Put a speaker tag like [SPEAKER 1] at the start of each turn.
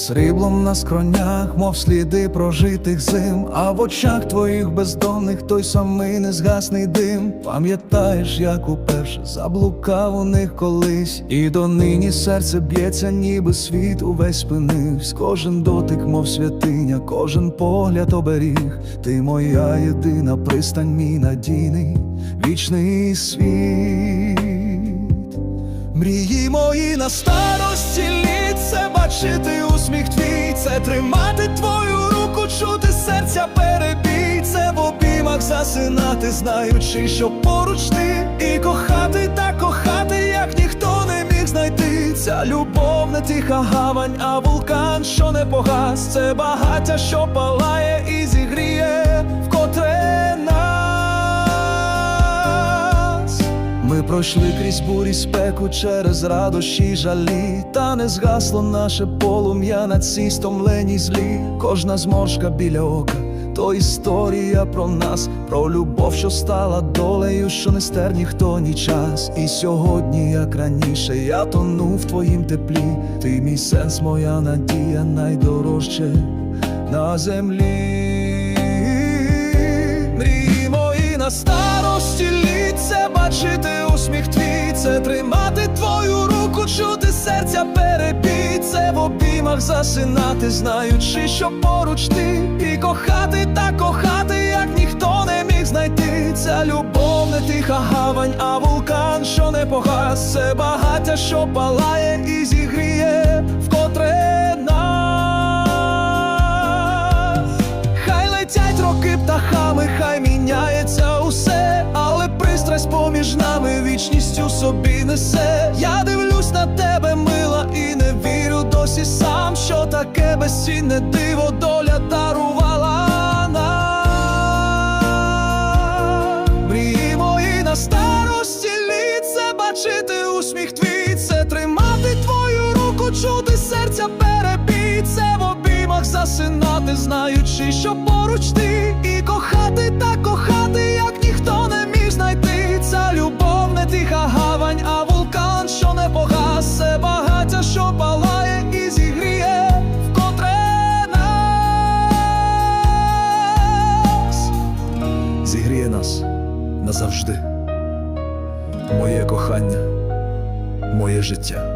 [SPEAKER 1] Сріблом на скронях, мов сліди прожитих зим, а в очах твоїх бездонних той самий незгасний дим. Пам'ятаєш, як уперше заблукав у них колись, і донині серце б'ється, ніби світ увесь спинився. Кожен дотик, мов святиня, кожен погляд оберіг. Ти моя єдина пристань, мій надійний, вічний світ. Мрії мої на старості це бачити усміх твій, це тримати твою руку, чути серця перебій, це в обіймах засинати, знаючи, що поруч ти. І кохати та кохати, як ніхто не міг знайти. Ця любов не тиха гавань, а вулкан, що не погас, це багаття, що палає Ми пройшли крізь бурі спеку через радощі жалі, та не згасло наше полум'я на цій стомленій злі. Кожна зморшка біля ока, то історія про нас, про любов, що стала долею, що не стер ніхто ні час. І сьогодні, як раніше, я тону в твоїм теплі. Ти мій сенс, моя надія, найдорожче на землі. Мрії мої на старості літ це бачити усміх твій, це тримати твою руку, чути серця перепій, це в обіймах засинати, знаючи, що поруч ти, і кохати та кохати, як ніхто не міг знайти. Ця любов не тиха гавань, а вулкан, що не погас, це багаття, що палає і зігріє вкотре нас. Хай летять роки птахами, хай міняється усе, але пристрасть поміж нами вічністю собі несе. Я дивлюсь на тебе, мила, і не вірю досі сам, що таке безцінне диво доля дарувала нам. Мрії мої на старості літ це бачити усміх твій, це тримати твою руку, чути серця перебій, це в обіймах засинати, знаючи, що Зігріє нас назавжди. Моє кохання, моє життя.